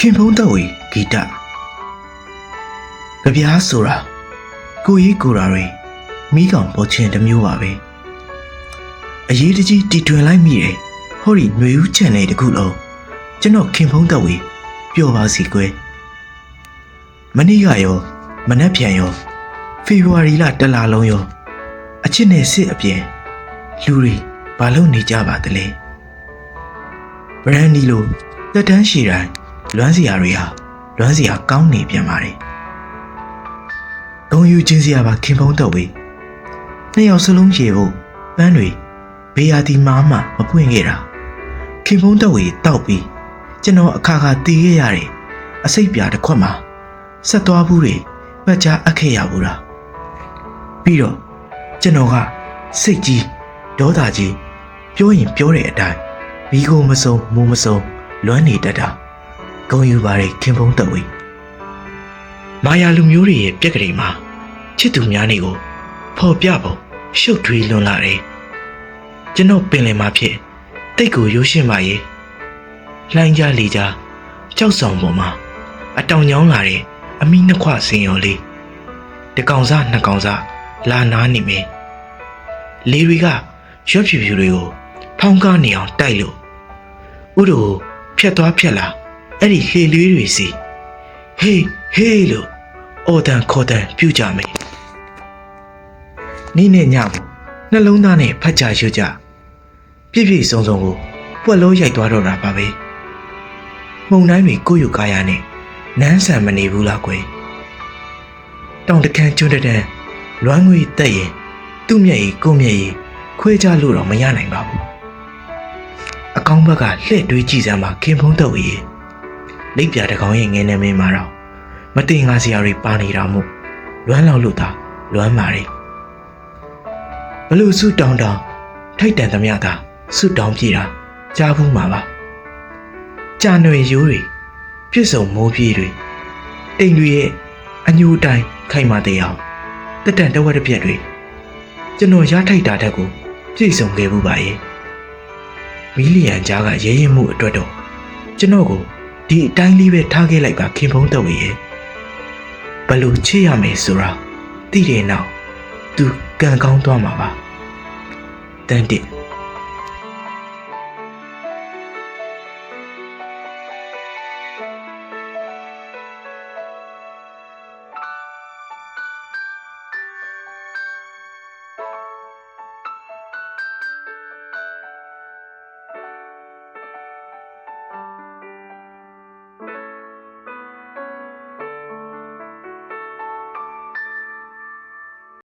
ခင်ဖုံးတော့ဝေဂီတကြပြားဆိုတာကိုကြီးကိုရာတွေမိကောင်ပေါ်ချင်းတစ်မျိုးပါပဲအရေးတကြီးတီထွင်လိုက်မိတယ်ဟောဒီຫນွေဦးချန်နယ်တစ်ခုလုံးကျွန်တော်ခင်ဖုံးတော့ဝေပျော်ပါစီကွယ်မနေ့ကရောမနက်ဖြန်ရောဖေဖော်ဝါရီလတစ်လလုံးရောအချစ်နဲ့စစ်အပြင်လူတွေဘာလို့နေကြပါသလဲဘရန်ဒီလိုသက်တမ်းရှည်တိုင်း လွမ်းစရာတွေဟာလွမ်းစရာကောင်းနေပြန်ပါတယ်။ဂုံယူခြင်းစရာပါခင်ဖုံးတော့ဝေးနှစ်ယောက်စလုံးရေဖို့ပန်းတွေဘေးယာတီမားမှမပွင့်ခဲ့တာခင်ဖုံးတော့ဝေးတောက်ပြီးကျွန်တော်အခါခါတီးခဲ့ရတဲ့အစိတ်ပြာတစ်ခွက်မှာဆက်သွားဘူးတွေပတ်ချအပ်ခဲ့ရဘူးလားပြီးတော့ကျွန်တော်ကစိတ်ကြီးဒေါသကြီးပြောရင်ပြောတဲ့အတိုင်းမီးကိုမစုံမိုးမစုံလွမ်းနေတတ်တာ ဂုံယူပါရဲ့ခင်ဖုံးတဝေးမာယာလူမျိုးတွေရဲ့ပြက်ကလေးမှာချစ်သူများနေကိုဖော်ပြပုံရှုပ်ထွေးလွန်လာတယ်ကျွန်တော်ပင်လယ်မှာဖြစ်တိတ်ကိုရိုးရှင်းပါရဲ့လှိုင်းကြလေကြကြောက်ဆောင်ပေါ်မှာအတောင်ညောင်းလာတဲ့အမိနှစ်ခွစင်ရော်လေးတကောင်စားနှစ်ကောင်စားလာနာနေမယ်လေတွေကရွက်ဖြူဖြူတွေကိုဖောင်းကားနေအောင်တိုက်လို့ဥဒိုဖြတ်သွားဖြတ်လာ အဲ့ဒီလှေလေးတွေစီဟေးဟေးလို့အော်တန်ခေါ်တန်ပြုတ်ကြမယ်နေ့နဲ့ညကိုနှလုံးသားနဲ့ဖတ်ကြရွတ်ကြပြည့်ပြည့်စုံစုံကိုပွက်လုံးရိုက်သွားတော့တာပါပဲမှုံတိုင်းတွေကိုယ့်ယူကားရနဲ့နန်းဆန်မနေဘူးလားကွယ်တောင်တခမ်းကျွန်းတန်းလွမ်းငွေတက်ရင်သူ့မျက်ရည်ကိုယ့်မျက်ရည်ခွဲကြလို့တော့မရနိုင်ပါဘူးအကောင်းဘက်ကလှည့်တွေးကြည့်စမ်းပါခင်ဖုံးတော့ရေ လိပ်ပြတကောင်ရဲ့ငယ်နေမင်းမှာတော့မတင်ငါစရာတွေပါနေတာမို့လွမ်းလောက်လို့သာလွမ်းပါလေဘလို့ဆုတောင်းတောင်းထိုက်တန်သမျှသာဆုတောင်းပြေတာကြားဘူးမှာပါကြာနွေရိုးတွေပြည့်စုံမိုးပြေးတွေအိမ်တွေရဲ့အညိုတိုင်းခိုင်မာတဲ့အောင်တက်တန်တဝက်တစ်ပြက်တွေကျွန်တော်ရထိုက်တာတက်ကိုပြည့်စုံခဲ့ဘူးပါရဲ့မီလီယံကြားကရဲရင်မှုအတွက်တော့ကျွန်တော်ကို ဒီအတိုင်းလေးပဲထားခဲ့လိုက်ပါခင်ဖုံးတော့ရဲ့ဘလို့ချစ်ရမယ်ဆိုတာသိတဲ့နောက်သူကံကောင်းသွားမှာပါတန်တစ်